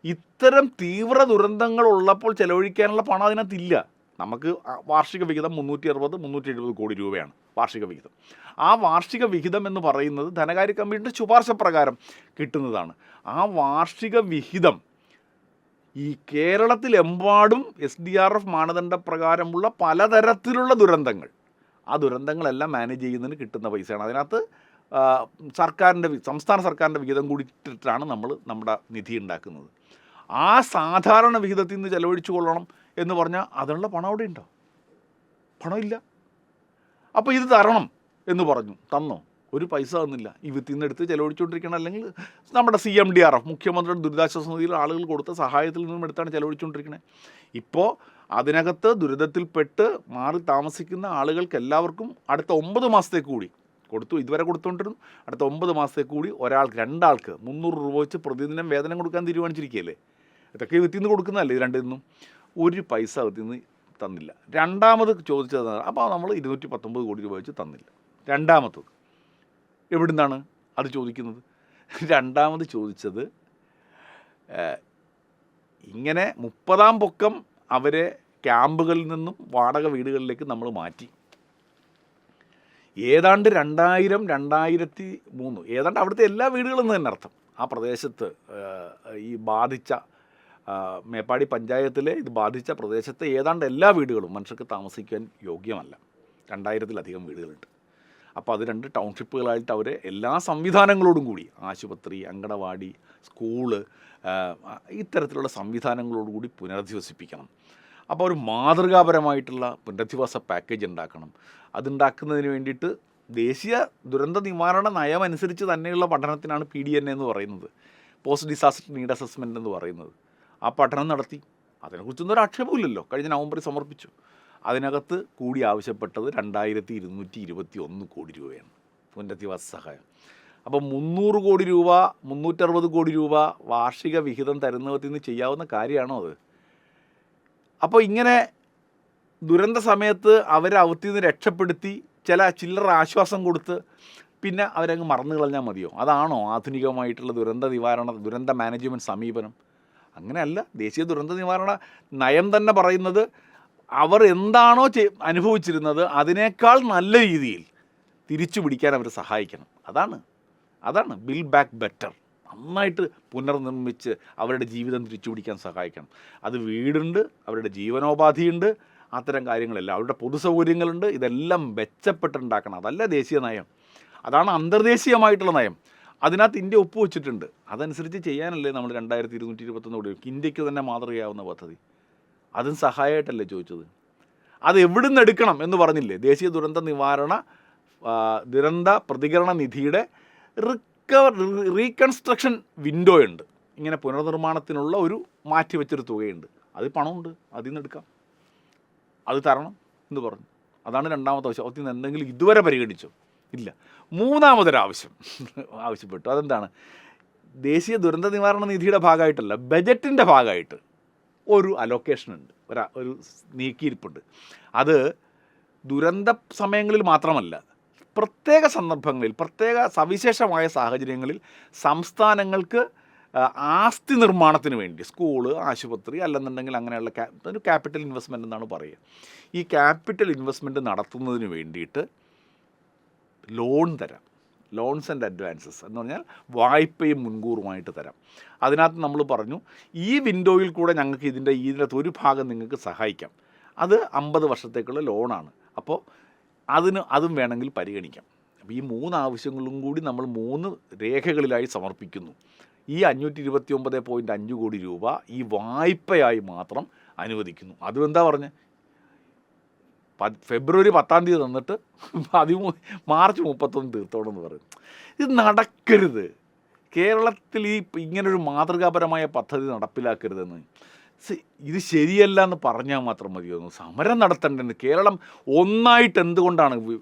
ഇത്തരം തീവ്ര ദുരന്തങ്ങൾ ഉള്ളപ്പോൾ ചെലവഴിക്കാനുള്ള പണം അതിനകത്തില്ല. നമുക്ക് വാർഷിക വിഹിതം മുന്നൂറ്റി അറുപത് മുന്നൂറ്റി എഴുപത് കോടി രൂപയാണ് വാർഷിക വിഹിതം. ആ വാർഷിക വിഹിതം എന്ന് പറയുന്നത് ധനകാര്യ കമ്മീഷന്റെ ശുപാർശ പ്രകാരം കിട്ടുന്നതാണ്. ആ വാർഷിക വിഹിതം ഈ കേരളത്തിലെമ്പാടും എസ് ഡി ആർ എഫ് മാനദണ്ഡ പ്രകാരമുള്ള പലതരത്തിലുള്ള ദുരന്തങ്ങൾ. ആ ദുരന്തങ്ങളെല്ലാം മാനേജ് ചെയ്യുന്നതിന് കിട്ടുന്ന പൈസയാണ്. അതിനകത്ത് സർക്കാരിന്റെ സംസ്ഥാന സർക്കാരിന്റെ വിഹിതം കൂടി ഇട്ടിട്ടാണ് നമ്മൾ നമ്മുടെ നിധി ഉണ്ടാക്കുന്നത്. ആ സാധാരണ വിഹിതത്തിൽ നിന്ന് ചെലവഴിച്ചു കൊള്ളണം എന്ന് പറഞ്ഞാൽ അതിനുള്ള പണം അവിടെ ഉണ്ടോ? പണമില്ല അപ്പോൾ ഇത് തരണം എന്ന് പറഞ്ഞു. തന്നോ? ഒരു പൈസ തന്നില്ല. ഈ എടുത്ത് ചെലവഴിച്ചുകൊണ്ടിരിക്കണം. അല്ലെങ്കിൽ നമ്മുടെ C M D R F മുഖ്യമന്ത്രിയുടെ ദുരിതാശ്വാസ നിധിയിൽ ആളുകൾ കൊടുത്ത സഹായത്തിൽ നിന്നും എടുത്താണ് ചെലവഴിച്ചുകൊണ്ടിരിക്കുന്നത് ഇപ്പോൾ അതിനകത്ത് ദുരിതത്തിൽപ്പെട്ട് മാറി താമസിക്കുന്ന ആളുകൾക്ക് എല്ലാവർക്കും അടുത്ത ഒമ്പത് മാസത്തേക്ക് കൂടി കൊടുത്തു ഇതുവരെ കൊടുത്തുകൊണ്ടിരുന്നു അടുത്ത ഒമ്പത് മാസത്തേക്ക് കൂടി ഒരാൾക്ക് രണ്ടാൾക്ക് മുന്നൂറ് രൂപ വെച്ച് പ്രതിദിനം വേതനം കൊടുക്കാൻ തീരുമാനിച്ചിരിക്കുകയല്ലേ? ഇതൊക്കെ വിത്തിൽ നിന്ന് കൊടുക്കുന്നതല്ലേ ഇത് രണ്ടിൽ നിന്നും ഒരു പൈസ വിത്തിൽ നിന്ന് തന്നില്ല. രണ്ടാമത് ചോദിച്ചത് അപ്പോൾ നമ്മൾ ഇരുന്നൂറ്റി പത്തൊമ്പത് കോടി രൂപ വെച്ച് തന്നില്ല. രണ്ടാമത്തത് എവിടുന്നാണ് അത് ചോദിക്കുന്നത്? രണ്ടാമത് ചോദിച്ചത് ഇങ്ങനെ മുപ്പതാം പൊക്കം അവരെ ക്യാമ്പുകളിൽ നിന്നും വാടക വീടുകളിലേക്ക് നമ്മൾ മാറ്റി. ഏതാണ്ട് രണ്ടായിരം രണ്ടായിരത്തി മൂന്ന്. ഏതാണ്ട് അവിടുത്തെ എല്ലാ വീടുകളും തന്നെ അർത്ഥം. ആ പ്രദേശത്ത് ഈ ബാധിച്ച മേപ്പാടി പഞ്ചായത്തിലെ ഇത് ബാധിച്ച പ്രദേശത്തെ ഏതാണ്ട് എല്ലാ വീടുകളും മനുഷ്യർക്ക് താമസിക്കാൻ യോഗ്യമല്ല. രണ്ടായിരത്തിലധികം വീടുകളുണ്ട്. അപ്പോൾ അത് രണ്ട് ടൗൺഷിപ്പുകളായിട്ട് അവരെ എല്ലാ സംവിധാനങ്ങളോടും കൂടി ആശുപത്രി അങ്കണവാടി സ്കൂൾ ഇത്തരത്തിലുള്ള സംവിധാനങ്ങളോടുകൂടി പുനരധിവസിപ്പിക്കണം. അപ്പോൾ ഒരു മാതൃകാപരമായിട്ടുള്ള പുനരധിവാസ പാക്കേജ് ഉണ്ടാക്കണം. അതുണ്ടാക്കുന്നതിന് വേണ്ടിയിട്ട് ദേശീയ ദുരന്ത നിവാരണ നയം അനുസരിച്ച് തന്നെയുള്ള പഠനത്തിനാണ് പി ഡി എൻ എന്ന് പറയുന്നത്. പോസ്റ്റ് ഡിസാസ്റ്റർ നീഡ് അസസ്മെന്റ് എന്ന് പറയുന്നത്. ആ പഠനം നടത്തി. അതിനെക്കുറിച്ചൊന്നും ഒരു ആക്ഷേപമില്ലല്ലോ കഴിഞ്ഞ നവംബറിൽ സമർപ്പിച്ചു. അതിനകത്ത് കൂടി ആവശ്യപ്പെട്ടത് രണ്ടായിരത്തി ഇരുന്നൂറ്റി ഇരുപത്തി ഒന്ന് കോടി രൂപയാണ് പുനരധിവാസ സഹായം. അപ്പോൾ മുന്നൂറ് കോടി രൂപ മുന്നൂറ്ററുപത് കോടി രൂപ വാർഷിക വിഹിതം തരുന്നവത്തിൽ നിന്ന് ചെയ്യാവുന്ന കാര്യമാണോ അത്? അപ്പോൾ ഇങ്ങനെ ദുരന്ത സമയത്ത് അവരെ അവത്തിൽ നിന്ന് രക്ഷപ്പെടുത്തി ചില ചില്ലറ ആശ്വാസം കൊടുത്ത് പിന്നെ അവരങ്ങ് മറന്നു കളഞ്ഞാൽ മതിയോ? അതാണോ ആധുനികമായിട്ടുള്ള ദുരന്ത നിവാരണ ദുരന്ത മാനേജ്മെന്റ് സമീപനം? അങ്ങനെയല്ല ദേശീയ ദുരന്ത നിവാരണ നയം തന്നെ പറയുന്നത് അവർ എന്താണോ അനുഭവിച്ചിരുന്നത് അതിനേക്കാൾ നല്ല രീതിയിൽ തിരിച്ചു പിടിക്കാൻ അവർ സഹായിക്കണം. അതാണ് അതാണ് ബിൽ ബാക്ക് ബെറ്റർ. നന്നായിട്ട് പുനർനിർമ്മിച്ച് അവരുടെ ജീവിതം തിരിച്ചു പിടിക്കാൻ സഹായിക്കണം. അത് വീടുണ്ട് അവരുടെ ജീവനോപാധിയുണ്ട് അത്തരം കാര്യങ്ങളെല്ലാം. അവരുടെ പൊതുസൗകര്യങ്ങളുണ്ട് ഇതെല്ലാം മെച്ചപ്പെട്ടുണ്ടാക്കണം. അതല്ല ദേശീയ നയം. അതാണ് അന്തർദേശീയമായിട്ടുള്ള നയം. അതിനകത്ത് ഇന്ത്യ ഒപ്പുവെച്ചിട്ടുണ്ട്. അതനുസരിച്ച് ചെയ്യാനല്ലേ നമ്മൾ രണ്ടായിരത്തി ഇരുന്നൂറ്റി ഇരുപത്തൊന്ന് ഇന്ത്യയ്ക്ക് തന്നെ മാതൃകയാവുന്ന പദ്ധതി. അതും സഹായമായിട്ടല്ലേ ചോദിച്ചത്? അത് എവിടുന്ന് എടുക്കണം എന്ന് പറഞ്ഞില്ലേ? ദേശീയ ദുരന്ത നിവാരണ ദുരന്ത പ്രതികരണ നിധിയുടെ റിക്കവർ റീകൺസ്ട്രക്ഷൻ വിൻഡോ ഉണ്ട്. ഇങ്ങനെ പുനർനിർമ്മാണത്തിനുള്ള ഒരു മാറ്റി വെച്ചൊരു തുകയുണ്ട്. അത് പണമുണ്ട്. അതിൽ നിന്ന് എടുക്കാം. അത് തരണം എന്ന് പറഞ്ഞു. അതാണ് രണ്ടാമത്തെ ആവശ്യം. അതിൽ നിന്ന് എന്തെങ്കിലും ഇതുവരെ പരിഗണിച്ചോ? ഇല്ല. മൂന്നാമതൊരാവശ്യം ആവശ്യപ്പെട്ടു. അതെന്താണ്? ദേശീയ ദുരന്ത നിവാരണ നിധിയുടെ ഭാഗമായിട്ടല്ല ബജറ്റിന്റെ ഭാഗമായിട്ട് ഒരു അലോക്കേഷൻ ഉണ്ട്. ഒരു ഒരു നീക്കിയിരിപ്പുണ്ട്. അത് ദുരന്ത സമയങ്ങളിൽ മാത്രമല്ല പ്രത്യേക സന്ദർഭങ്ങളിൽ പ്രത്യേക സവിശേഷമായ സാഹചര്യങ്ങളിൽ സംസ്ഥാനങ്ങൾക്ക് ആസ്തി നിർമ്മാണത്തിന് വേണ്ടി സ്കൂൾ ആശുപത്രി അല്ലെന്നുണ്ടെങ്കിൽ അങ്ങനെയുള്ള ഒരു ക്യാപിറ്റൽ ഇൻവെസ്റ്റ്മെന്റ് എന്നാണ് പറയുക. ഈ ക്യാപിറ്റൽ ഇൻവെസ്റ്റ്മെന്റ് നടത്തുന്നതിന് വേണ്ടിയിട്ട് ലോൺ തരാം. ലോൺസ് ആൻഡ് അഡ്വാൻസസ് എന്ന് പറഞ്ഞാൽ വായ്പയും മുൻകൂറുമായിട്ട് തരാം. അതിനകത്ത് നമ്മൾ പറഞ്ഞു ഈ വിൻഡോയിൽ കൂടെ ഞങ്ങൾക്ക് ഇതിന്റെ ഇതിനകത്ത് ഒരു ഭാഗം നിങ്ങൾക്ക് സഹായിക്കാം. അത് അമ്പത് വർഷത്തേക്കുള്ള ലോണാണ്. അപ്പോൾ അതിന് അതും വേണമെങ്കിൽ പരിഗണിക്കാം. അപ്പോൾ ഈ മൂന്ന് ആവശ്യങ്ങളും കൂടി നമ്മൾ മൂന്ന് രേഖകളിലായി സമർപ്പിക്കുന്നു. ഈ അഞ്ഞൂറ്റി ഇരുപത്തി ഒമ്പത് പോയിന്റ് അഞ്ച് കോടി രൂപ ഈ വായ്പയായി മാത്രം അനുവദിക്കുന്നു. അതും എന്താ പറഞ്ഞ് ഫെബ്രുവരി പത്താം തീയതി തന്നിട്ട് പതിമൂന്ന് മാർച്ച് മുപ്പത്തൊന്ന് തീർത്തോണമെന്ന് പറയും. ഇത് നടക്കരുത്. കേരളത്തിൽ ഈ ഇങ്ങനൊരു മാതൃകാപരമായ പദ്ധതി നടപ്പിലാക്കരുതെന്ന് ഇത് ശരിയല്ല എന്ന് പറഞ്ഞാൽ മാത്രം മതിയൊന്നു സമരം നടത്തേണ്ടത് കേരളം ഒന്നായിട്ട് എന്തുകൊണ്ടാണ്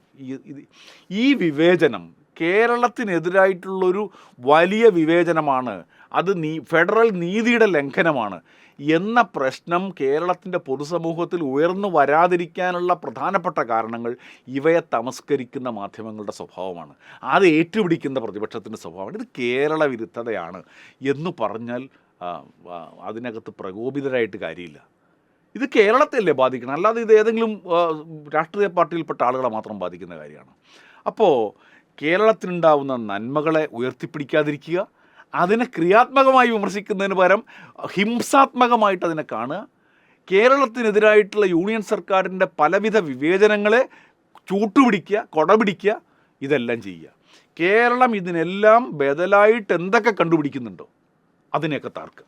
ഈ- വിവേചനം കേരളത്തിനെതിരായിട്ടുള്ളൊരു വലിയ വിവേചനമാണ്. അത് നീ ഫെഡറൽ നീതിയുടെ ലംഘനമാണ്. എന്ന പ്രശ്നം കേരളത്തിന്റെ പൊതുസമൂഹത്തിൽ ഉയർന്നു വരാതിരിക്കാനുള്ള പ്രധാനപ്പെട്ട കാരണങ്ങൾ ഇവയെ തമസ്കരിക്കുന്ന മാധ്യമങ്ങളുടെ സ്വഭാവമാണ്. അത് ഏറ്റുപിടിക്കുന്ന പ്രതിപക്ഷത്തിന്റെ സ്വഭാവമാണ്. ഇത് കേരള വിരുദ്ധതയാണ് എന്ന് പറഞ്ഞാൽ അതിനകത്ത് പ്രകോപിതരായിട്ട് കാര്യമില്ല. ഇത് കേരളത്തെയല്ലേ ബാധിക്കണം അല്ലാതെ ഇത് ഏതെങ്കിലും രാഷ്ട്രീയ പാർട്ടിയിൽപ്പെട്ട ആളുകളെ മാത്രം ബാധിക്കുന്ന കാര്യമാണ്. അപ്പോൾ കേരളത്തിനുണ്ടാവുന്ന നന്മകളെ ഉയർത്തിപ്പിടിക്കാതിരിക്കുക അതിനെ ക്രിയാത്മകമായി വിമർശിക്കുന്നതിന് പകരം ഹിംസാത്മകമായിട്ട് അതിനെ കാണുക കേരളത്തിനെതിരായിട്ടുള്ള യൂണിയൻ സർക്കാരിന്റെ പലവിധ വിവേചനങ്ങളെ ചൂട്ടുപിടിക്കുക കൊടപിടിക്കുക ഇതെല്ലാം ചെയ്യുക. കേരളം ഇതിനെല്ലാം ബദലായിട്ട് എന്തൊക്കെ കണ്ടുപിടിക്കുന്നുണ്ടോ? അതിനെയൊക്കെ തർക്കുക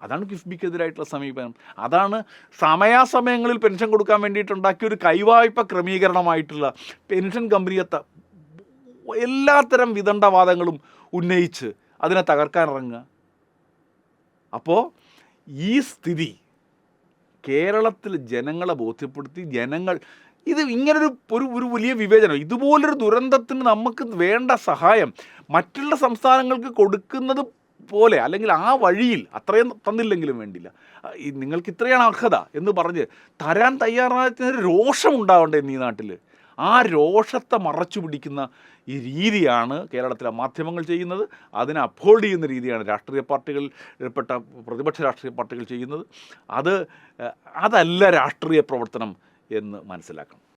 അതാണ് കിഫ്ബിക്കെതിരായിട്ടുള്ള സമീപനം. അതാണ് സമയാസമയങ്ങളിൽ പെൻഷൻ കൊടുക്കാൻ വേണ്ടിയിട്ടുണ്ടാക്കിയ ഒരു കൈവായ്പ ക്രമീകരണമായിട്ടുള്ള പെൻഷൻ കമ്പനിയത്തെ എല്ലാത്തരം വിദണ്ഡവാദങ്ങളും ഉന്നയിച്ച് അതിനെ തകർക്കാൻ ഇറങ്ങുക. അപ്പോൾ ഈ സ്ഥിതി കേരളത്തിൽ ജനങ്ങളെ ബോധ്യപ്പെടുത്തി ജനങ്ങൾ ഇത് ഇങ്ങനൊരു ഒരു ഒരു വലിയ വിവേചനം. ഇതുപോലൊരു ദുരന്തത്തിന് നമുക്ക് വേണ്ട സഹായം മറ്റുള്ള സംസ്ഥാനങ്ങൾക്ക് കൊടുക്കുന്നത് പോലെ അല്ലെങ്കിൽ ആ വഴിയിൽ അത്രയും തന്നില്ലെങ്കിലും വേണ്ടില്ല. നിങ്ങൾക്ക് ഇത്രയാണ് അർഹത എന്ന് പറഞ്ഞ് തരാൻ തയ്യാറായതിന് രോഷം ഉണ്ടാവണ്ടേ ഈ നാട്ടിൽ? ആ രോഷത്തെ മറച്ചു പിടിക്കുന്ന ഈ രീതിയാണ് കേരളത്തിലെ മാധ്യമങ്ങൾ ചെയ്യുന്നത്. അതിനെ അപ്ഹോൾഡ് ചെയ്യുന്ന രീതിയാണ് രാഷ്ട്രീയ പാർട്ടികളിൽപ്പെട്ട പ്രതിപക്ഷ രാഷ്ട്രീയ പാർട്ടികൾ ചെയ്യുന്നത്. അത് അതല്ല രാഷ്ട്രീയ പ്രവർത്തനം എന്ന് മനസ്സിലാക്കണം.